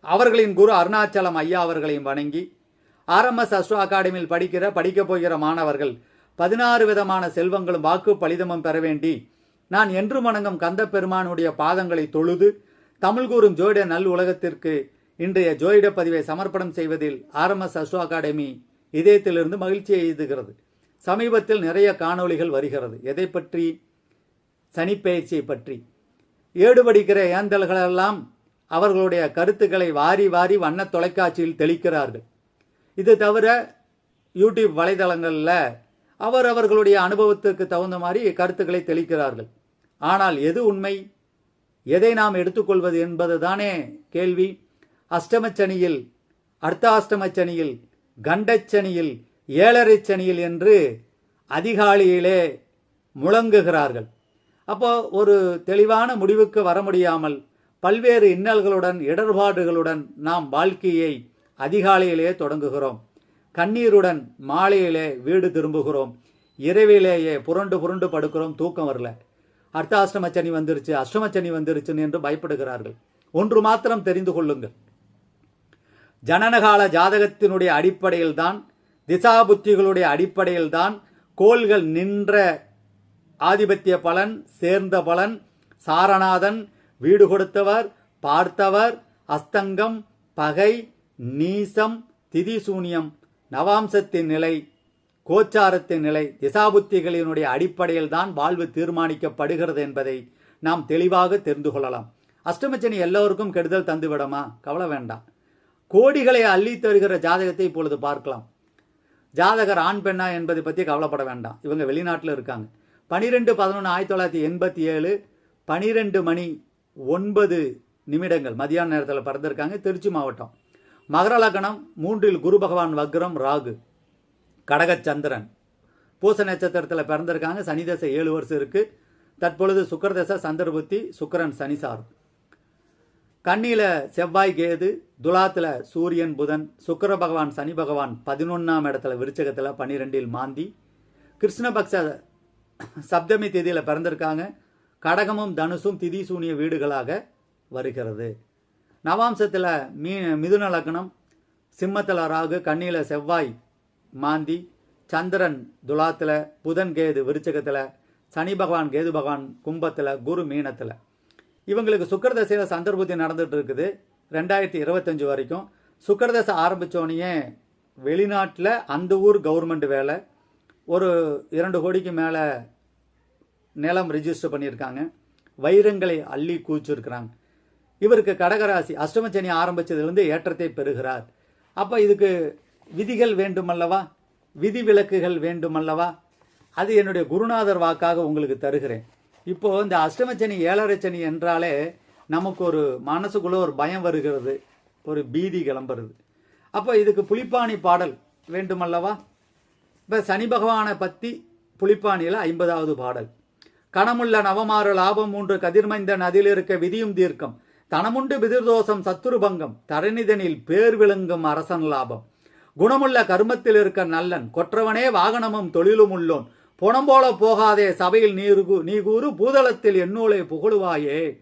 அவர்களின் குரு அருணாச்சலம் ஐயா அவர்களையும் வணங்கி ஆர்எம்எஸ் அஸ்ட்ரோ அகாடமியில் படிக்கிற படிக்கப் போகிற மாணவர்கள் பதினாறு விதமான செல்வங்களும் வாக்கு பலிதமும் பெற வேண்டி நான் என்று வணங்கும் கந்த பெருமானுடைய பாதங்களை தொழுது தமிழ் கூறும் ஜோயிட நல் உலகத்திற்கு இன்றைய ஜோயிட பதிவை சமர்ப்பணம் செய்வதில் ஆர்எம்எஸ் அஸ்ட்ரோ அகாடமி இதயத்திலிருந்து மகிழ்ச்சியை எழுதுகிறது சமீபத்தில் நிறைய காணொளிகள் வருகிறது. எதை பற்றி? சனிப்பெயர்ச்சியை பற்றி. ஏடுபடுகிற ஏந்தல்களெல்லாம் அவர்களுடைய கருத்துக்களை வாரி வாரி வண்ண தொலைக்காட்சியில் தெளிக்கிறார்கள். இது தவிர யூடியூப் வலைதளங்களில் அவர் அவர்களுடைய அனுபவத்துக்கு தகுந்த மாதிரி கருத்துக்களை தெளிக்கிறார்கள். ஆனால் எது உண்மை? எதை நாம் எடுத்துக்கொள்வது என்பது தானே கேள்வி. அஷ்டமச்சனியில் அர்த்தாஷ்டமச்சனியில் கண்டச்சனியில் ஏழரை சனியில் என்று அதிகாலையிலே முழங்குகிறார்கள். அப்போ ஒரு தெளிவான முடிவுக்கு வர முடியாமல் பல்வேறு இன்னல்களுடன் இடர்பாடுகளுடன் நாம் வாழ்க்கையை அதிகாலையிலே தொடங்குகிறோம். கண்ணீருடன் மாலையிலே வீடு திரும்புகிறோம். இரவிலேயே புரண்டு புரண்டு படுக்கிறோம். தூக்கம் வரல. அர்த்தாஷ்டம சனி வந்துருச்சு. அஷ்டம சனி வந்துருச்சுன்னு என்று பயப்படுகிறார்கள். ஒன்று மாத்திரம் தெரிந்து கொள்ளுங்கள். ஜனனகால ஜாதகத்தினுடைய அடிப்படையில் தான் திசாபுத்திகளுடைய அடிப்படையில் தான் கோள்கள் நின்ற ஆதிபத்திய பலன் சேர்ந்த பலன் சாரநாதன் வீடு கொடுத்தவர் பார்த்தவர் அஸ்தங்கம் பகை நீசம் திதிசூனியம் நவாம்சத்தின் நிலை கோச்சாரத்தின் நிலை திசாபுத்திகளினுடைய அடிப்படையில் தான் வாழ்வு தீர்மானிக்கப்படுகிறது என்பதை நாம் தெளிவாக தெரிந்து கொள்ளலாம். அஷ்டமச்சனி எல்லோருக்கும் கெடுதல் தந்துவிடமா? கவலை வேண்டாம். கோடிகளை அள்ளி தருகிற ஜாதகத்தை இப்பொழுது பார்க்கலாம். ஜாதகர் ஆண் பெண்ணா என்பதை பற்றி கவலைப்பட வேண்டாம். இவங்க வெளிநாட்டில் இருக்காங்க. பனிரெண்டு பதினொன்று ஆயிரத்தி தொள்ளாயிரத்தி எண்பத்தி ஏழு பனிரெண்டு மணி ஒன்பது நிமிடங்கள். மதியான நேரத்தில் பறந்திருக்காங்க. திருச்சி மாவட்டம். மகர லக்னம் மூன்றில் குரு பகவான் வக்ரம் ராகு. கடகச்சந்திரன். பூச நட்சத்திரத்தில் பிறந்திருக்காங்க. சனி தசை ஏழு வருஷம் இருக்கு. தற்பொழுது சுக்கர தசை சந்திரபுத்தி சுக்கரன் சனிசார் கண்ணியில் செவ்வாய் கேது துலாத்தில் சூரியன் புதன் சுக்கர பகவான் சனி பகவான் பதினொன்றாம் இடத்துல விருச்சகத்தில் பன்னிரெண்டில் மாந்தி. கிருஷ்ணபக்ஷ சப்தமி தேதியில் பிறந்திருக்காங்க. கடகமும் தனுசும் திதி சூனிய வீடுகளாக வருகிறது. நவாம்சத்தில் மீ மிதுன லக்னம் சிம்மத்தில் ராகு கண்ணியில் செவ்வாய் மாந்தி சந்திரன் துலாத்தில் புதன் கேது விருச்சகத்தில் சனி பகவான் கேது பகவான் கும்பத்தில் குரு மீனத்தில். இவங்களுக்கு சுக்கரதசையில் சந்தர்புத்தி நடந்துட்டு இருக்குது ரெண்டாயிரத்தி இருபத்தஞ்சு வரைக்கும். சுக்கரதசை ஆரம்பித்தோடனே வெளிநாட்டில் அந்த ஊர் கவர்மெண்ட் வேலை. ஒரு இரண்டு கோடிக்கு மேலே நிலம் ரிஜிஸ்டர் பண்ணியிருக்காங்க. வைரங்களை அள்ளி கூச்சிருக்கிறாங்க. இவருக்கு கடகராசி அஷ்டமச்சனி ஆரம்பிச்சதுலேருந்து ஏற்றத்தை பெறுகிறார். அப்போ இதுக்கு விதிகள் வேண்டுமல்லவா? விதி விலக்குகள் வேண்டுமல்லவா? அது என்னுடைய குருநாதர் வாக்காக உங்களுக்கு தருகிறேன். இப்போ இந்த அஷ்டமச்சனி ஏழரைச்சனி என்றாலே நமக்கு ஒரு மனசுக்குள்ளே ஒரு பயம் வருகிறது. ஒரு பீதி கிளம்புறது. அப்போ இதுக்கு புலிப்பாணி பாடல் வேண்டுமல்லவா? இப்போ சனி பகவானை பற்றி புலிப்பாணியில் ஐம்பதாவது பாடல். கணமுள்ள நவமாறு லாபம் மூன்று கதிர்மைந்தன் அதிலிருக்க இருக்க விதியும் தீர்க்கம். தனமுண்டு பிதிர்தோஷம் சத்துருபங்கம் தரணிதனில் பேர் விளங்கும் அரசன் லாபம். குணமுள்ள கர்மத்தில் இருக்க நல்லன் கொற்றவனே வாகனமும் தொழிலும் உள்ளோன். புனம் போல போகாதே சபையில் நீரு நீ கூறு பூதளத்தில் எண்ணூலை புகழுவாயே.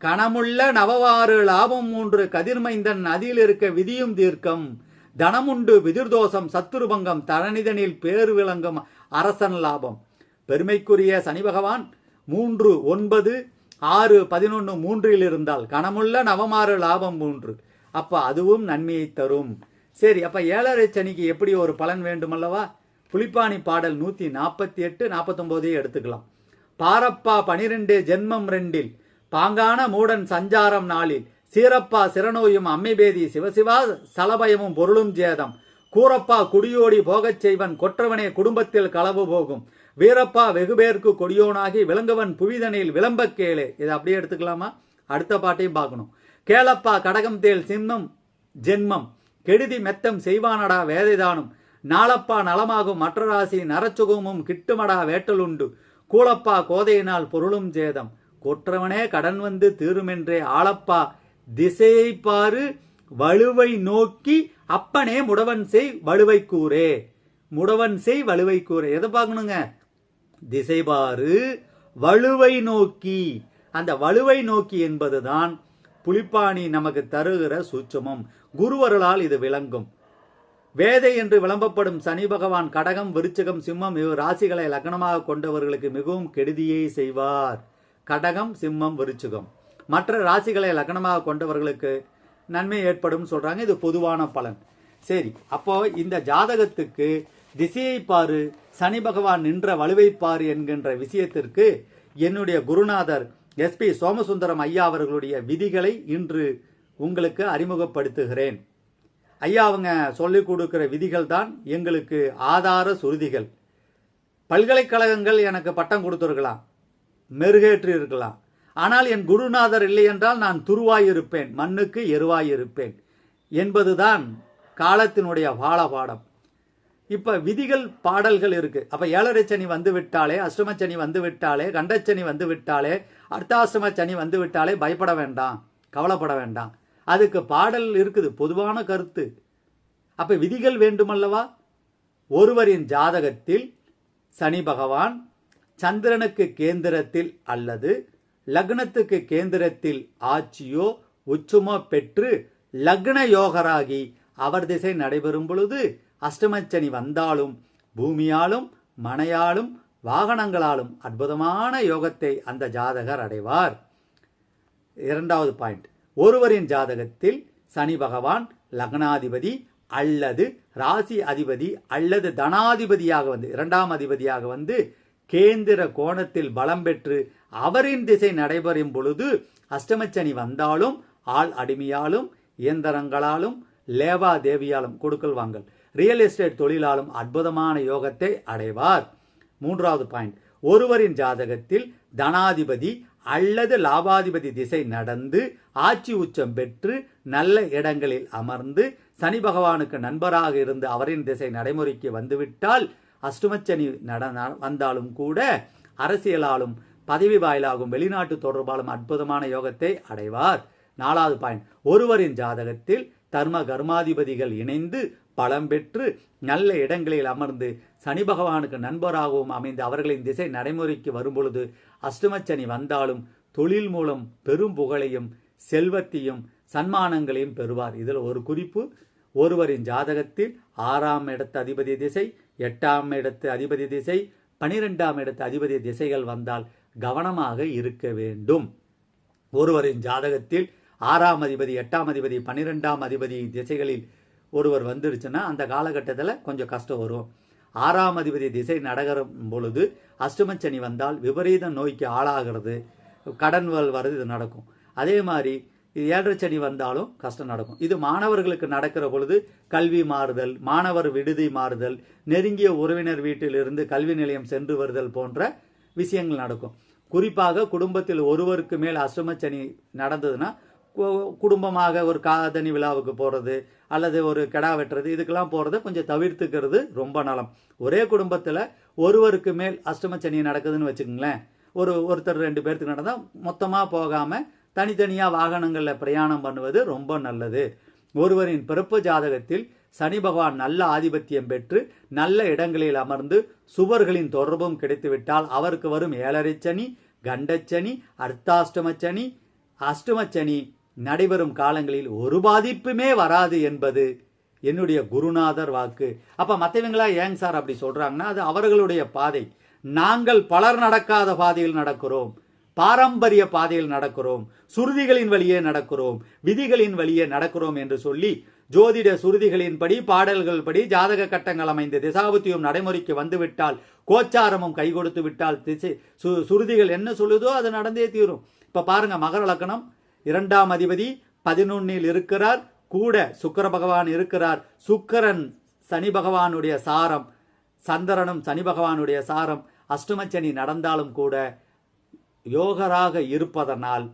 கணமுள்ள நவவாறு லாபம் மூன்று கதிர்மைந்தன் நதியில் இருக்க விதியும் தீர்க்கம். தனமுண்டு விதிர்தோஷம் சத்துருபங்கம் தரணிதனில் பேர் விளங்கும் அரசன் லாபம். பெருமைக்குரிய சனி பகவான் மூன்று ஒன்பது ஆறு பதினொன்று மூன்றில் இருந்தால் கணமுள்ள நவமாறு லாபம் மூன்று. அப்போ அதுவும் நன்மையை தரும். சரி அப்போ ஏழரை சனிக்கு எப்படி ஒரு பலன் வேண்டுமல்லவா? புலிப்பாணி பாடல் நூற்றி நாற்பத்தி எட்டு நாற்பத்தொம்போதையும் எடுத்துக்கலாம். பாரப்பா பனிரெண்டு ஜென்மம் ரெண்டில் பாங்கான மூடன் சஞ்சாரம் நாளில் சீரப்பா சிறநோயும் அம்மைபேதி சிவசிவா சலபயமும் பொருளும் ஜேதம் கூரப்பா குடியோடி போகச் செய்வன் கொற்றவனே குடும்பத்தில் களவு போகும். வீரப்பா வெகுபேர்க்கு கொடியோனாகி விலங்கவன் புவிதனில் விளம்ப கேளு. இதை அப்படியே எடுத்துக்கலாமா? அடுத்த பாட்டையும் பார்க்கணும். கேளப்பா கடகம் தேல் சின்னம் ஜென்மம். கெடுதி மெத்தம் செய்வானடா வேதைதானும். நாளப்பா நலமாகும் மற்ற ராசி நரச்சுகமும் கிட்டுமடா வேட்டலுண்டு. கூலப்பா கோதையினால் பொருளும் சேதம். கொற்றவனே கடன் வந்து தீருமென்றே ஆளப்பா. திசையை பாரு வலுவை நோக்கி அப்பனே முடவன் செய் வலுவை கூறே. முடவன் செய் வலுவை கூறே. எதை பார்க்கணுங்க? திசைபாறு வலுவை நோக்கி. அந்த வலுவை நோக்கி என்பதுதான் புலிப்பாணி நமக்கு தருகிற சூட்சமம். குருவர்களால் இது விளங்கும். வேதை என்று விளம்பப்படும் சனி பகவான் கடகம் விருச்சகம் சிம்மம் இவ் ராசிகளை லக்னமாக கொண்டவர்களுக்கு மிகவும் கெடுதியை செய்வார். கடகம் சிம்மம் விருச்சகம். மற்ற ராசிகளை லக்னமாக கொண்டவர்களுக்கு நன்மை ஏற்படும் சொல்றாங்க. இது பொதுவான பலன். சரி அப்போ இந்த ஜாதகத்துக்கு திசையை பாரு சனி பகவான் நின்ற வலுவை பாரு என்கின்ற விஷயத்திற்கு என்னுடைய குருநாதர் எஸ்பி சோமசுந்தரம் ஐயா அவர்களுடைய விதிகளை இன்று உங்களுக்கு அறிமுகப்படுத்துகிறேன். ஐயா அவங்க சொல்லிக் கொடுக்கிற விதிகள் தான் எங்களுக்கு ஆதார சுருதிகள். பல்கலைக்கழகங்கள் எனக்கு பட்டம் கொடுத்துருக்கலாம் மெருகேற்றி இருக்கலாம். ஆனால் என் குருநாதர் இல்லை என்றால் நான் துருவாயிருப்பேன் மண்ணுக்கு எருவாயிருப்பேன் என்பதுதான் காலத்தினுடைய பாடம். இப்ப விதிகள் பாடல்கள் இருக்கு. அப்ப ஏழரை சனி வந்து விட்டாலே அஷ்டம சனி வந்து விட்டாலே கண்டச்சனி வந்து விட்டாலே அர்த்தாசிரம சனி வந்து விட்டாலே பயப்பட வேண்டாம் கவலைப்பட வேண்டாம். அதுக்கு பாடல் இருக்குது பொதுவான கருத்து. அப்ப விதிகள் வேண்டுமல்லவா? ஒருவரின் ஜாதகத்தில் சனி பகவான் சந்திரனுக்கு கேந்திரத்தில் அல்லது லக்னத்துக்கு கேந்திரத்தில் ஆட்சியோ உச்சமோ பெற்று லக்ன யோகராகி அவர் திசை நடைபெறும் பொழுது அஷ்டமச்சனி வந்தாலும் பூமியாலும் மனையாலும் வாகனங்களாலும் அற்புதமான யோகத்தை அந்த ஜாதகர் அடைவார். இரண்டாவது பாயிண்ட். ஒருவரின் ஜாதகத்தில் சனி பகவான் லக்னாதிபதி அல்லது ராசி அதிபதி அல்லது தனாதிபதியாக வந்து இரண்டாம் அதிபதியாக வந்து கேந்திர கோணத்தில் பலம் பெற்று அவரின் திசை நடைபெறும் பொழுது அஷ்டமச்சனி வந்தாலும் ஆள் அடிமையாலும் இயந்திரங்களாலும் லேவா தேவியாலும் கொடுக்கல் வாங்கல். ரியல் எஸ்டேட் தொழிலாலும் அற்புதமான யோகத்தை அடைவார். மூன்றாவது பாயிண்ட் ஒருவரின் ஜாதகத்தில் தனாதிபதி அல்லது லாபாதிபதி திசை நடந்து ஆட்சி உச்சம் பெற்று நல்ல இடங்களில் அமர்ந்து சனி பகவானுக்கு நண்பராக இருந்து அவரின் திசை நடைமுறைக்கு வந்துவிட்டால் அஷ்டமச்சனி நட வந்தாலும் கூட அரசியலாலும் பதவி வாயிலாகும் வெளிநாட்டு தொடர்பாலும் அற்புதமான யோகத்தை அடைவார். நாலாவது பாயிண்ட். ஒருவரின் ஜாதகத்தில் தர்ம கர்மாதிபதிகள் இணைந்து பலம் பெற்று நல்ல இடங்களில் அமர்ந்து சனி பகவானுக்கு நண்பராகவும் அமைந்து அவர்களின் திசை நடைமுறைக்கு வரும்பொழுது அஷ்டமச்சனி வந்தாலும் தொழில் மூலம் பெரும் புகழையும் செல்வத்தையும் சன்மானங்களையும் பெறுவார். இதில் ஒரு குறிப்பு ஒருவரின் ஜாதகத்தில் ஆறாம் இடத்து அதிபதி திசை எட்டாம் இடத்து அதிபதி திசை பனிரெண்டாம் இடத்து அதிபதி திசைகள் வந்தால் கவனமாக இருக்க வேண்டும். ஒருவரின் ஜாதகத்தில் ஆறாம் அதிபதி எட்டாம் அதிபதி பன்னிரெண்டாம் அதிபதி திசைகளில் ஒருவர் வந்துருச்சுன்னா அந்த காலகட்டத்தில் கொஞ்சம் கஷ்டம் வரும். ஆறாம் அதிபதி திசை நடகரும் பொழுது அஷ்டமச்சனி வந்தால் விபரீத நோய்க்கு ஆளாகிறது. கடன் வருது இது நடக்கும். அதே மாதிரி ஏழரை சனி வந்தாலும் கஷ்டம் நடக்கும். இது மாணவர்களுக்கு நடக்கிற பொழுது கல்வி மாறுதல் மாணவர் விடுதி மாறுதல் நெருங்கிய உறவினர் வீட்டிலிருந்து கல்வி நிலையம் சென்று வருதல் போன்ற விஷயங்கள் நடக்கும். குறிப்பாக குடும்பத்தில் ஒருவருக்கு மேல் அஷ்டமச்சனி நடந்ததுன்னா குடும்பமாக ஒரு காதணி விழாவுக்கு போகிறது அல்லது ஒரு கெடா வெட்டுறது இதுக்கெல்லாம் போகிறத கொஞ்சம் தவிர்த்துக்கிறது ரொம்ப நலம். ஒரே குடும்பத்தில் ஒருவருக்கு மேல் அஷ்டமச்சனி நடக்குதுன்னு வச்சுக்கோங்களேன். ஒரு ஒருத்தர் ரெண்டு பேர்த்துக்கு நடந்தால் மொத்தமாக போகாமல் தனித்தனியாக வாகனங்களில் பிரயாணம் பண்ணுவது ரொம்ப நல்லது. ஒருவரின் பிறப்பு ஜாதகத்தில் சனி பகவான் நல்ல ஆதிபத்தியம் பெற்று நல்ல இடங்களில் அமர்ந்து சுவர்களின் தொடர்பும் கிடைத்துவிட்டால் அவருக்கு வரும் ஏழரை சனி கண்டச்சனி அர்த்தாஷ்டமச்சனி அஷ்டமச்சனி நடைபெறும் காலங்களில் ஒரு பாதிப்புமே வராது என்பது என்னுடைய குருநாதர் வாக்கு. அப்போ மற்றவங்களா ஏங்க சார் அப்படி சொல்கிறாங்கன்னா அது அவர்களுடைய பாதை. நாங்கள் பலர் நடக்காத பாதையில் நடக்கிறோம். பாரம்பரிய பாதையில் நடக்கிறோம். சுருதிகளின் வழியே நடக்கிறோம். விதிகளின் வழியே நடக்கிறோம் என்று சொல்லி ஜோதிட சுருதிகளின்படி பாடல்கள் படி ஜாதக கட்டங்கள் அமைந்து திசாபுத்தியும் நடைமுறைக்கு வந்துவிட்டால் கோச்சாரமும் கை கொடுத்து விட்டால் திசை சுருதிகள் என்ன சொல்லுதோ அது நடந்தே தீரும். இப்போ பாருங்க மகர லக்கணம் இரண்டாம் அதிபதி பதினொன்னில் இருக்கிறார். கூட சுக்கர பகவான் இருக்கிறார். சுக்கரன் சனி பகவானுடைய சாரம். சந்திரனும் சனி பகவானுடைய சாரம். அஷ்டமச்சனி நடந்தாலும் கூட யோகராக இருப்பதனால்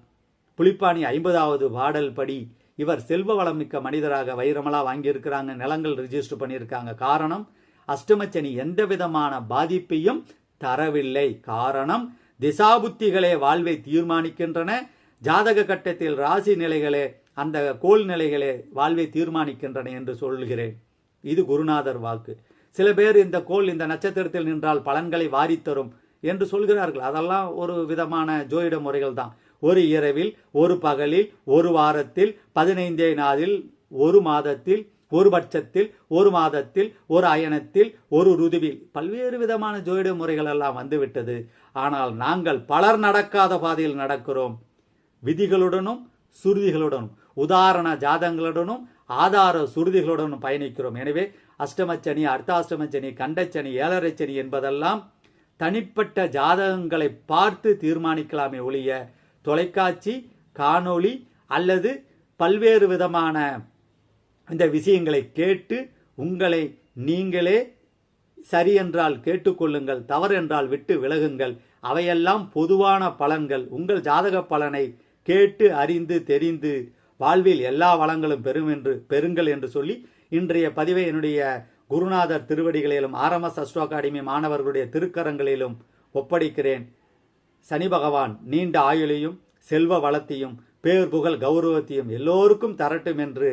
புலிப்பாணி ஐம்பதாவது பாடல் படி இவர் செல்வ வளம் மிக்க மனிதராக வைரமலா வாங்கியிருக்கிறாங்க. நிலங்கள் ரிஜிஸ்டர் பண்ணியிருக்காங்க. காரணம் அஷ்டமச்சனி எந்த விதமான பாதிப்பையும் தரவில்லை. காரணம் திசாபுத்திகளே வாழ்வை தீர்மானிக்கின்றன. ஜாதக கட்டத்தில் ராசி நிலைகளே அந்த கோல் நிலைகளே வாழ்வை தீர்மானிக்கின்றன என்று சொல்கிறேன் இது குருநாதர் வாக்கு. சில பேர் இந்த கோல் இந்த நட்சத்திரத்தில் நின்றால் பலன்களை வாரித்தரும் என்று சொல்கிறார்கள். அதெல்லாம் ஒரு விதமான ஜோதிட முறைகள் தான். ஒரு இரவில் ஒரு பகலில் ஒரு வாரத்தில் பதினைந்தே நாளில் ஒரு மாதத்தில் ஒரு பட்சத்தில் ஒரு மாதத்தில் ஒரு அயனத்தில் ஒரு ருதுவில். பல்வேறு விதமான ஜோதிட முறைகள் எல்லாம் வந்துவிட்டது. ஆனால் நாங்கள் பலர் நடக்காத பாதையில் நடக்கிறோம். விதிகளுடனும் சுருதிகளுடனும் உதாரண ஜாதங்களுடனும் ஆதார சுருதிகளுடனும் பயணிக்கிறோம். எனவே அஷ்டமச்சனி அர்த்தாஷ்டமச்சனி கண்டச்சனி ஏழரைச்சனி என்பதெல்லாம் தனிப்பட்ட ஜாதகங்களை பார்த்து தீர்மானிக்கலாமே ஒழிய தொலைக்காட்சி காணொளி அல்லது பல்வேறு விதமான இந்த விஷயங்களை கேட்டு உங்களை நீங்களே சரி என்றால் கேட்டுக்கொள்ளுங்கள் தவறு என்றால் விட்டு விலகுங்கள். அவையெல்லாம் பொதுவான பலன்கள். உங்கள் ஜாதக பலனை கேட்டு அறிந்து தெரிந்து வாழ்வில் எல்லா வளங்களும் பெறும் என்று பெறுங்கள் என்று சொல்லி இன்றைய பதிவை என்னுடைய குருநாதர் திருவடிகளிலும் ஆர்எம்எஸ் அஸ்ட்ரோ அகாடமி மாணவர்களுடைய திருக்கரங்களிலும் ஒப்படைக்கிறேன். சனி பகவான் நீண்ட ஆயுளையும் செல்வ வளத்தையும் பேர் புகழ் கௌரவத்தையும் எல்லோருக்கும் தரட்டும் என்று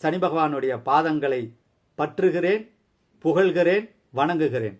சனி பகவானுடைய பாதங்களை பற்றுகிறேன் புகழ்கிறேன் வணங்குகிறேன்.